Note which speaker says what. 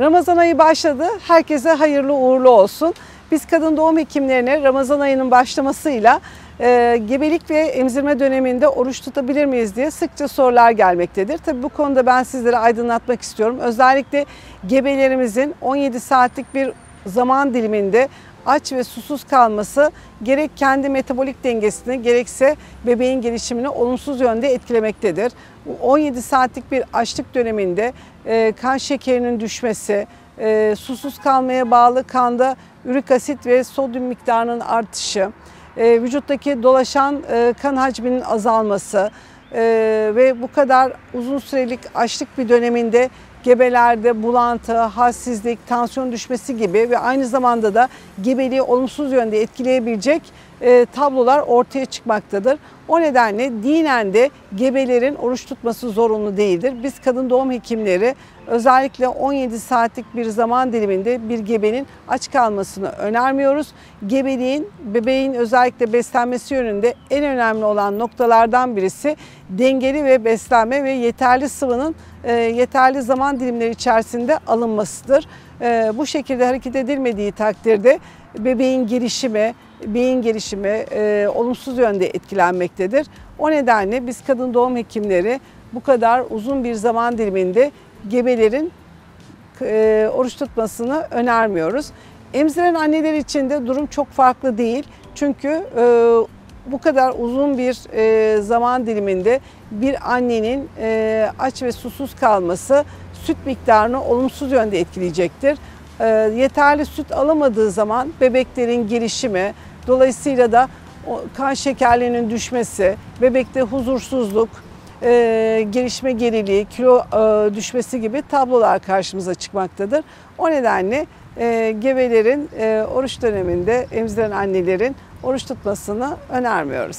Speaker 1: Ramazan ayı başladı. Herkese hayırlı uğurlu olsun. Biz kadın doğum hekimlerine Ramazan ayının başlamasıyla e, gebelik ve emzirme döneminde oruç tutabilir miyiz diye sıkça sorular gelmektedir. Tabii bu konuda ben sizlere aydınlatmak istiyorum. Özellikle gebelerimizin 17 saatlik bir zaman diliminde aç ve susuz kalması gerek kendi metabolik dengesini gerekse bebeğin gelişimini olumsuz yönde etkilemektedir. 17 saatlik bir açlık döneminde e, kan şekerinin düşmesi, e, susuz kalmaya bağlı kanda ürik asit ve sodyum miktarının artışı, e, vücuttaki dolaşan kan hacminin azalması ve bu kadar uzun sürelik açlık bir döneminde gebelerde bulantı, halsizlik, tansiyon düşmesi gibi ve aynı zamanda da gebeliği olumsuz yönde etkileyebilecek e, tablolar ortaya çıkmaktadır. O nedenle dinen de gebelerin oruç tutması zorunlu değildir. Biz kadın doğum hekimleri özellikle 17 saatlik bir zaman diliminde bir gebenin aç kalmasını önermiyoruz. Gebeliğin bebeğin özellikle beslenmesi yönünde en önemli olan noktalardan birisi dengeli ve beslenme ve yeterli sıvının e, yeterli zaman dilimleri içerisinde alınmasıdır. E, bu şekilde hareket edilmediği takdirde bebeğin gelişimi, beyin gelişimi e, olumsuz yönde etkilenmektedir. O nedenle biz kadın doğum hekimleri bu kadar uzun bir zaman diliminde gebelerin e, oruç tutmasını önermiyoruz. Emziren anneler için de durum çok farklı değil. Çünkü e, bu kadar uzun bir e, zaman diliminde bir annenin e, aç ve susuz kalması süt miktarını olumsuz yönde etkileyecektir. E, yeterli süt alamadığı zaman bebeklerin gelişimi, dolayısıyla da kan şekerlerinin düşmesi, bebekte huzursuzluk, e, gelişme geriliği, kilo e, düşmesi gibi tablolar karşımıza çıkmaktadır. O nedenle e, gebelerin e, oruç döneminde emziren annelerin oruç tutmasını önermiyoruz.